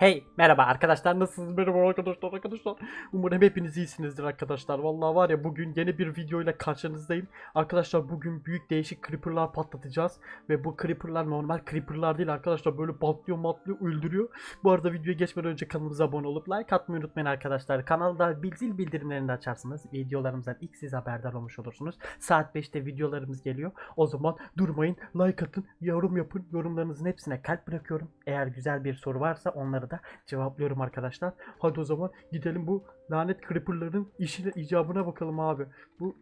Hey merhaba arkadaşlar nasılsınız? Merhaba arkadaşlar arkadaşlar. Umarım hepiniz iyisinizdir arkadaşlar. Vallahi var ya bugün yeni bir videoyla karşınızdayım. Arkadaşlar bugün büyük değişik creeperlar patlatacağız. Ve bu creeperlar normal creeperlar değil arkadaşlar. Böyle patlıyor matlıyor öldürüyor. Bu arada videoya geçmeden önce kanalımıza abone olup like atmayı unutmayın arkadaşlar. Kanalda zil bildirimlerini de açarsanız videolarımızdan ilk siz haberdar olmuş olursunuz. Saat 5'te videolarımız geliyor. O zaman durmayın like atın yorum yapın. Yorumlarınızın hepsine kalp bırakıyorum. Eğer güzel bir soru varsa onları da cevaplıyorum arkadaşlar. Hadi o zaman gidelim bu lanet creeperların işine icabına bakalım abi. Bu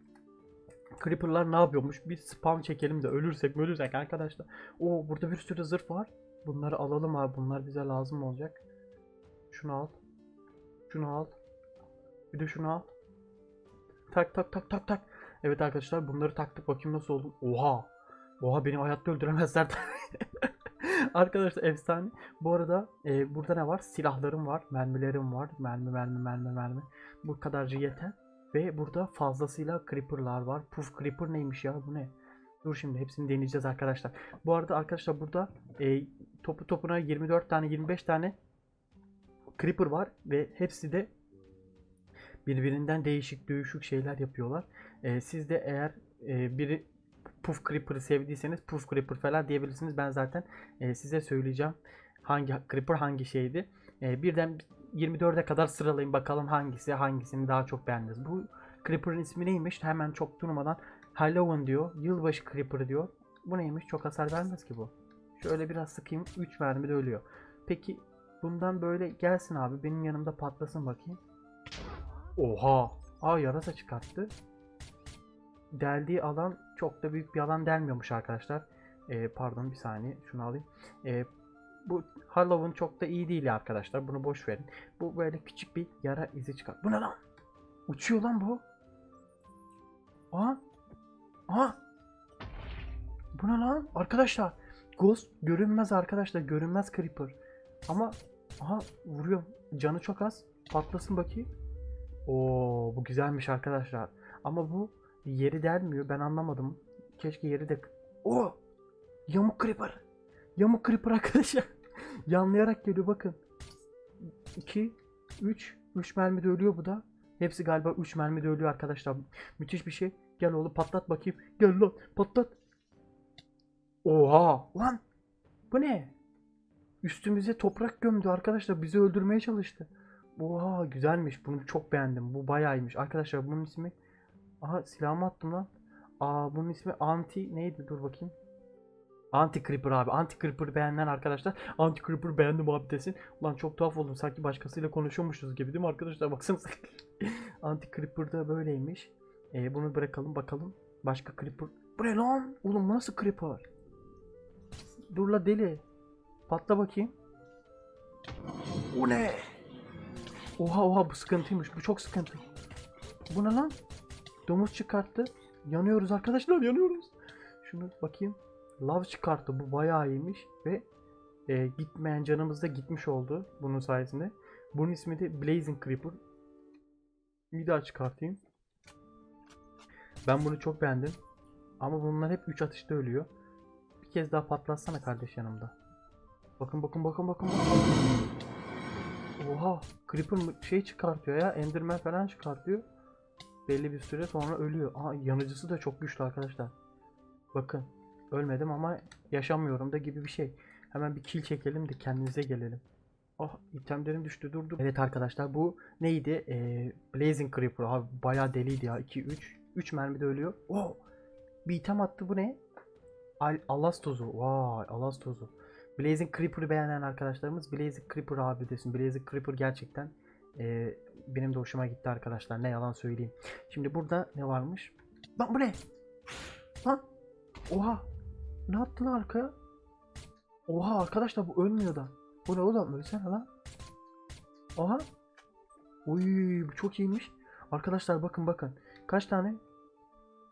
creeperlar ne yapıyormuş? Bir spam çekelim de ölürsek ölürsek arkadaşlar. Oo burada bir sürü zırh var. Bunları alalım abi. Bunlar bize lazım olacak. Şunu al. Şunu al. Bir de şunu al. Tak tak tak tak tak. Evet arkadaşlar bunları taktık. Bakayım nasıl oldu. Oha. Oha beni hayatta öldüremezler. Arkadaşlar efsane. Bu arada e, burada ne var? Silahlarım var, mermilerim var. Mermi, mermi, mermi, mermi. Bu kadarcı yeter. Ve burada fazlasıyla creeper'lar var. Puff creeper neymiş ya? Bu ne? Dur şimdi hepsini deneyeceğiz arkadaşlar. Bu arada arkadaşlar burada e, topu topuna 24 tane 25 tane creeper var ve hepsi de birbirinden değişik değişik şeyler yapıyorlar. E, siz de eğer e, biri Puff Creeper'ı sevdiyseniz Puff Creeper falan diyebilirsiniz. Ben zaten e, size söyleyeceğim hangi Creeper hangi şeydi. E, birden 24'e kadar sıralayın bakalım hangisi hangisini daha çok beğendiniz. Bu Creeper'ın ismi neymiş? Hemen çok durmadan Halloween diyor. Yılbaşı Creeper diyor. Bu neymiş? Çok hasar vermez ki bu. Şöyle biraz sıkayım. 3 mermi de ölüyor. Peki bundan böyle gelsin abi. Benim yanımda patlasın bakayım. Oha. Aa yarasa çıkarttı deldiği alan çok da büyük bir alan delmiyormuş arkadaşlar. Ee, pardon bir saniye şunu alayım. Ee, bu Halloween çok da iyi değil arkadaşlar. Bunu boş verin. Bu böyle küçük bir yara izi çıkar. Bu ne lan? Uçuyor lan bu. Aha. Aha. Bu ne lan? Arkadaşlar. Ghost görünmez arkadaşlar. Görünmez Creeper. Ama aha vuruyor. Canı çok az. Patlasın bakayım. Oo bu güzelmiş arkadaşlar. Ama bu Yeri delmiyor. Ben anlamadım. Keşke yeri de... O! Yamuk Creeper. Yamuk Creeper arkadaşlar. Yanlayarak geliyor bakın. 2, 3, 3 mermi de ölüyor bu da. Hepsi galiba 3 mermi de ölüyor arkadaşlar. Müthiş bir şey. Gel oğlum patlat bakayım. Gel lan patlat. Oha! Lan! Bu ne? Üstümüze toprak gömdü arkadaşlar. Bizi öldürmeye çalıştı. Oha güzelmiş. Bunu çok beğendim. Bu bayağıymış. Arkadaşlar bunun ismi Aha silahımı attım lan. Aa bunun ismi Anti neydi? Dur bakayım. Anti Creeper abi. Anti Creeper beğenen arkadaşlar. Anti Creeper beğendim abi desin. Ulan çok tuhaf oldum. Sanki başkasıyla konuşuyormuşuz gibi değil mi arkadaşlar? Baksanıza. Anti Creeper da böyleymiş. Ee, bunu bırakalım bakalım. Başka Creeper. Bu ne lan? Oğlum nasıl Creeper? Dur la deli. Patla bakayım. O ne? Oha oha bu sıkıntıymış. Bu çok sıkıntı. Bu ne lan? Domuz çıkarttı. Yanıyoruz arkadaşlar yanıyoruz. Şunu bakayım. Lav çıkarttı. Bu bayağı iyiymiş. Ve e, gitmeyen canımız da gitmiş oldu. Bunun sayesinde. Bunun ismi de Blazing Creeper. Bir daha çıkartayım. Ben bunu çok beğendim. Ama bunlar hep 3 atışta ölüyor. Bir kez daha patlatsana kardeş yanımda. Bakın bakın bakın bakın. Oha. Creeper şey çıkartıyor ya. Enderman falan çıkartıyor belli bir süre sonra ölüyor. Aa yanıcısı da çok güçlü arkadaşlar. Bakın ölmedim ama yaşamıyorum da gibi bir şey. Hemen bir kill çekelim de kendimize gelelim. Ah itemlerim düştü dur dur. Evet arkadaşlar bu neydi? Ee, Blazing Creeper abi bayağı deliydi ya. 2 3 3 mermide ölüyor. Oh! Bir item attı bu ne? Al Alas tozu. Vay Alas tozu. Blazing Creeper'ı beğenen arkadaşlarımız Blazing Creeper abi desin. Blazing Creeper gerçekten e, benim de hoşuma gitti arkadaşlar. Ne yalan söyleyeyim. Şimdi burada ne varmış? Lan bu ne? Lan. Oha. Ne yaptı lan arkaya? Oha arkadaşlar bu ölmüyor da. Bu ne oğlum? Ölsene lan. Oha. Uy bu çok iyiymiş. Arkadaşlar bakın bakın. Kaç tane?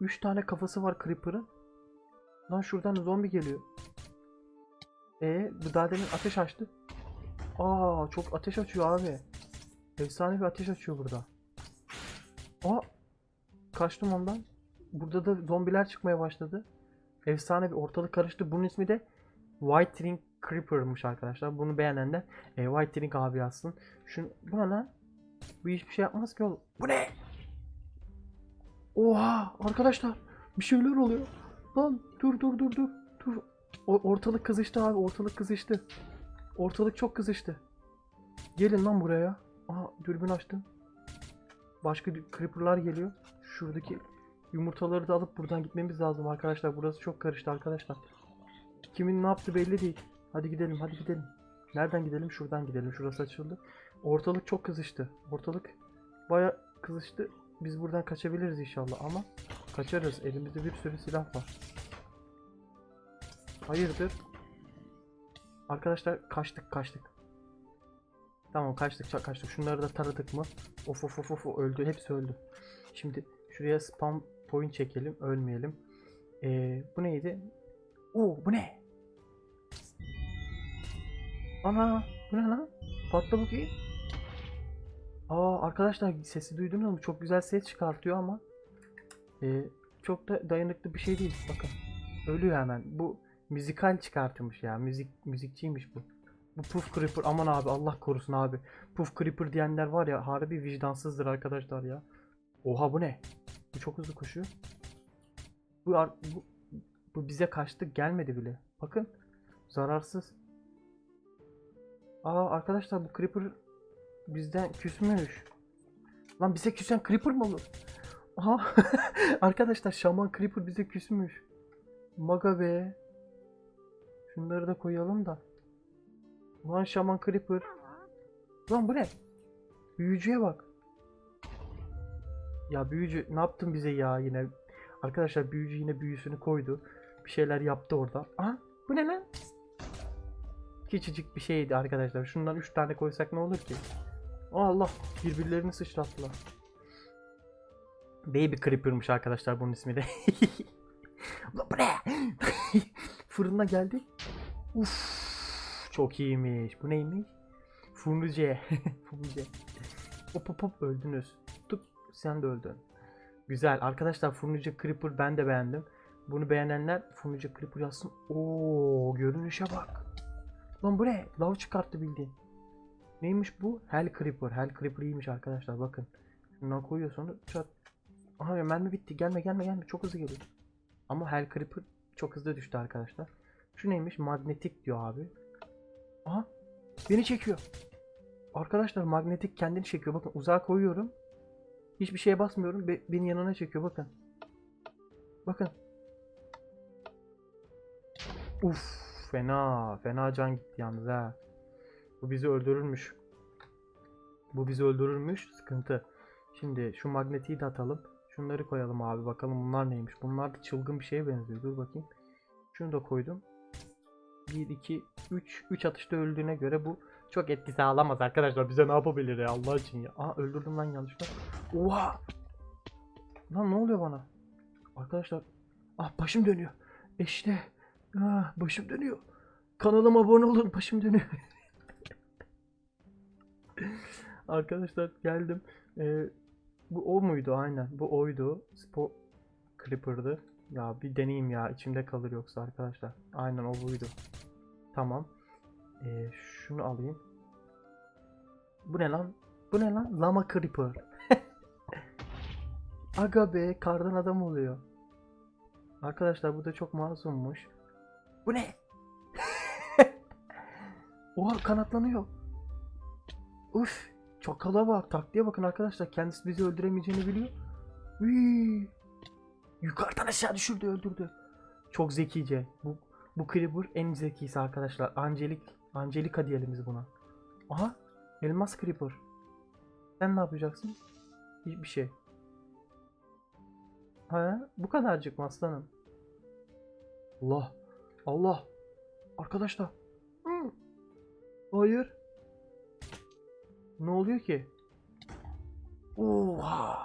3 tane kafası var Creeper'ın. Lan şuradan zombi geliyor. E bu daha demin ateş açtı. Aa çok ateş açıyor abi. Efsane bir ateş açıyor burada. Aa! Kaçtım ondan. Burada da zombiler çıkmaya başladı. Efsane bir ortalık karıştı. Bunun ismi de White Ring Creeper'mış arkadaşlar. Bunu beğenenler e, White Ring abi yazsın. Şunu, lan? Bu hiçbir şey yapmaz ki oğlum. Bu ne? Oha arkadaşlar bir şeyler oluyor. Lan dur dur dur dur. Dur. O, ortalık kızıştı abi ortalık kızıştı. Ortalık çok kızıştı. Gelin lan buraya. Aha dürbün açtım. Başka creeper'lar geliyor. Şuradaki yumurtaları da alıp buradan gitmemiz lazım arkadaşlar. Burası çok karıştı arkadaşlar. Kimin ne yaptı belli değil. Hadi gidelim hadi gidelim. Nereden gidelim? Şuradan gidelim. Şurası açıldı. Ortalık çok kızıştı. Ortalık baya kızıştı. Biz buradan kaçabiliriz inşallah ama kaçarız. Elimizde bir sürü silah var. Hayırdır? Arkadaşlar kaçtık kaçtık. Tamam kaçtık kaçtık. Şunları da taradık mı? Of of of of öldü. Hepsi öldü. Şimdi şuraya spam point çekelim. Ölmeyelim. Ee, bu neydi? Oo bu ne? Ana bu ne lan? Patla bakayım. Aa arkadaşlar sesi duydunuz mu? Çok güzel ses çıkartıyor ama ee, çok da dayanıklı bir şey değil. Bakın. Ölüyor hemen. Bu müzikal çıkartıyormuş ya. Müzik müzikçiymiş bu. Bu Puff Creeper aman abi Allah korusun abi. Puff Creeper diyenler var ya harbi vicdansızdır arkadaşlar ya. Oha bu ne? Bu çok hızlı koşuyor. Bu, bu, bu bize kaçtı gelmedi bile. Bakın zararsız. Aa arkadaşlar bu Creeper bizden küsmüş. Lan bize küsen Creeper mı olur? Aha arkadaşlar Şaman Creeper bize küsmüş. Maga be. Şunları da koyalım da. Ulan Şaman Creeper. Lan bu ne? Büyücüye bak. Ya büyücü ne yaptın bize ya yine? Arkadaşlar büyücü yine büyüsünü koydu. Bir şeyler yaptı orada. Aha bu ne lan? Küçücük bir şeydi arkadaşlar. Şundan 3 tane koysak ne olur ki? Allah birbirlerini sıçrattılar. Baby Creeper'mış arkadaşlar bunun ismi de. Ulan bu ne? Fırına geldi. Uf, çok iyiymiş. Bu neymiş? Furnuce. Furnuce. Hop hop hop öldünüz. Tıp sen de öldün. Güzel. Arkadaşlar Furnuce Creeper ben de beğendim. Bunu beğenenler Furnuce Creeper yazsın. Oo görünüşe bak. Lan bu ne? Lav çıkarttı bildiğin. Neymiş bu? Hell Creeper. Hell Creeper iyiymiş arkadaşlar bakın. Şundan koyuyor sonra çat. Aha mermi bitti. Gelme gelme gelme. Çok hızlı geliyor. Ama Hell Creeper çok hızlı düştü arkadaşlar. Şu neymiş? Magnetik diyor abi. Aha. Beni çekiyor. Arkadaşlar magnetik kendini çekiyor. Bakın uzağa koyuyorum. Hiçbir şeye basmıyorum. Be- beni yanına çekiyor bakın. Bakın. Uf, fena. Fena can gitti yalnız ha. Bu bizi öldürürmüş. Bu bizi öldürürmüş. Sıkıntı. Şimdi şu magnetiği de atalım. Şunları koyalım abi. Bakalım bunlar neymiş. Bunlar da çılgın bir şeye benziyor. Dur bakayım. Şunu da koydum. 1, 2, 3. 3 atışta öldüğüne göre bu çok etki sağlamaz arkadaşlar. Bize ne yapabilir ya Allah için ya. Aa öldürdüm lan yanlışlıkla. Oha! Lan ne oluyor bana? Arkadaşlar. Ah başım dönüyor. İşte. Ah başım dönüyor. Kanalıma abone olun. Başım dönüyor. Arkadaşlar geldim. Ee, bu o muydu? Aynen. Bu oydu. Spor Clipper'dı. Ya bir deneyeyim ya. içimde kalır yoksa arkadaşlar. Aynen o buydu. Tamam. Ee, şunu alayım. Bu ne lan? Bu ne lan? Lama Creeper. Aga be kardan adam oluyor. Arkadaşlar bu da çok masummuş. Bu ne? Oha kanatlanıyor. Uf. Çakala bak. Taktiğe bakın arkadaşlar. Kendisi bizi öldüremeyeceğini biliyor. Uy. Yukarıdan aşağı düşürdü öldürdü. Çok zekice. Bu bu Creeper en zekisi arkadaşlar. Angelik Angelika diyelim biz buna. Aha. Elmas Creeper. Sen ne yapacaksın? Hiçbir şey. Ha, bu kadarcık mı aslanım? Allah. Allah. Arkadaşlar. Hayır. Ne oluyor ki? Oha.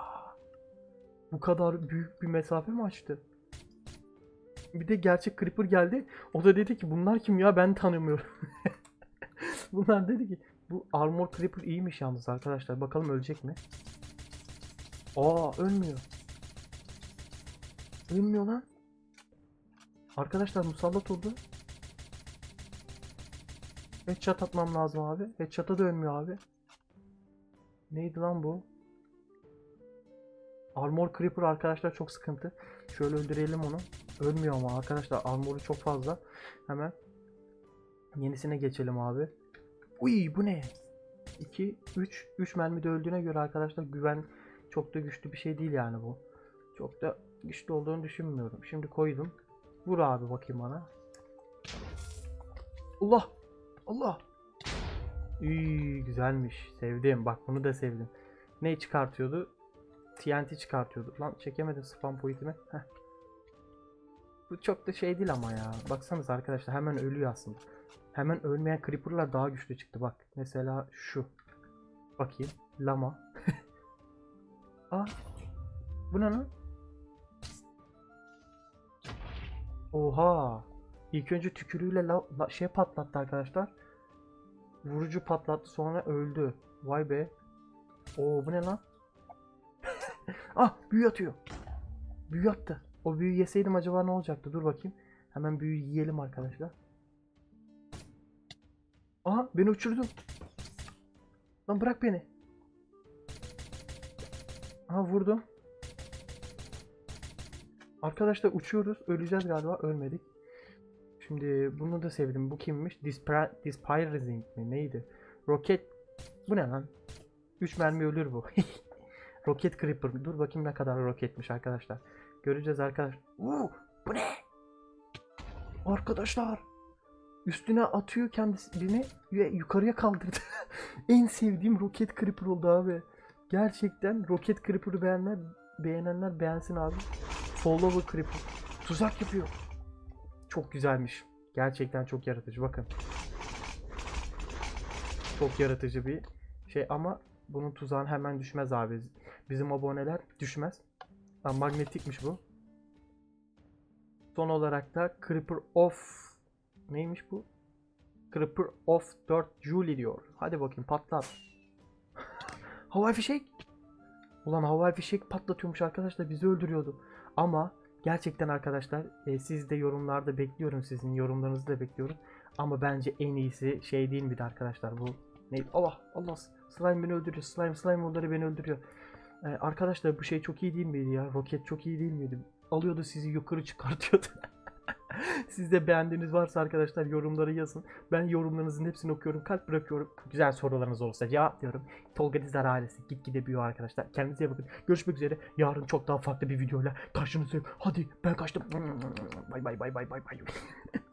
Bu kadar büyük bir mesafe mi açtı? Bir de gerçek Creeper geldi. O da dedi ki bunlar kim ya ben tanımıyorum. bunlar dedi ki bu Armor Creeper iyiymiş yalnız arkadaşlar. Bakalım ölecek mi? Aa ölmüyor. Ölmüyor lan. Arkadaşlar musallat oldu. Headshot atmam lazım abi. Headshot'a da ölmüyor abi. Neydi lan bu? Armor Creeper arkadaşlar çok sıkıntı. Şöyle öldürelim onu. Ölmüyor ama arkadaşlar armoru çok fazla. Hemen yenisine geçelim abi. Uy bu ne? 2 3 3 mermide öldüğüne göre arkadaşlar güven çok da güçlü bir şey değil yani bu. Çok da güçlü olduğunu düşünmüyorum. Şimdi koydum. Vur abi bakayım bana. Allah! Allah! İyi güzelmiş. Sevdim. Bak bunu da sevdim. Ne çıkartıyordu? TNT çıkartıyordu. Lan çekemedim spam pointimi. Heh. Bu çok da şey değil ama ya. Baksanız arkadaşlar hemen ölüyor aslında. Hemen ölmeyen creeper'lar daha güçlü çıktı bak. Mesela şu. Bakayım. Lama. Aa. Bu ne lan? Oha. İlk önce tükürüğüyle la, la- şey patlattı arkadaşlar. Vurucu patlattı sonra öldü. Vay be. Oo bu ne lan? Ah büyü atıyor. Büyü attı. O büyü yeseydim acaba ne olacaktı? Dur bakayım. Hemen büyü yiyelim arkadaşlar. Aha beni uçurdun. Lan bırak beni. Aha vurdum. Arkadaşlar uçuyoruz. Öleceğiz galiba. Ölmedik. Şimdi bunu da sevdim. Bu kimmiş? Dispra- Disparaging mi? Neydi? Roket. Bu ne lan? 3 mermi ölür bu. roket Creeper. Dur bakayım ne kadar roketmiş arkadaşlar. Göreceğiz arkadaşlar. Uuu, bu ne? Arkadaşlar. Üstüne atıyor kendisini ve yukarıya kaldırdı. en sevdiğim roket Creeper oldu abi. Gerçekten roket Creeper'ı beğenenler, beğenenler beğensin abi. Follower Creeper. Tuzak yapıyor. Çok güzelmiş. Gerçekten çok yaratıcı. Bakın. Çok yaratıcı bir şey ama bunun tuzağına hemen düşmez abi. Bizim aboneler düşmez. Ha, magnetikmiş bu. Son olarak da Creeper of neymiş bu? Creeper of 4 Julie diyor. Hadi bakayım patlat. havai fişek. Ulan havai fişek patlatıyormuş arkadaşlar bizi öldürüyordu. Ama gerçekten arkadaşlar e, siz de yorumlarda bekliyorum sizin yorumlarınızı da bekliyorum. Ama bence en iyisi şey değil miydi arkadaşlar bu ne? Allah Allah slime beni öldürüyor. Slime slime onları beni öldürüyor. Ee, arkadaşlar bu şey çok iyi değil miydi ya? Roket çok iyi değil miydi? Alıyordu sizi yukarı çıkartıyordu. Siz de beğendiğiniz varsa arkadaşlar yorumları yazın. Ben yorumlarınızın hepsini okuyorum. Kalp bırakıyorum. Güzel sorularınız olursa cevaplıyorum. Tolga Dizdar ailesi gitgide büyüyor arkadaşlar. Kendinize iyi bakın. Görüşmek üzere. Yarın çok daha farklı bir videoyla karşınızdayım. Hadi ben kaçtım. Bay bay bay bay bay bay.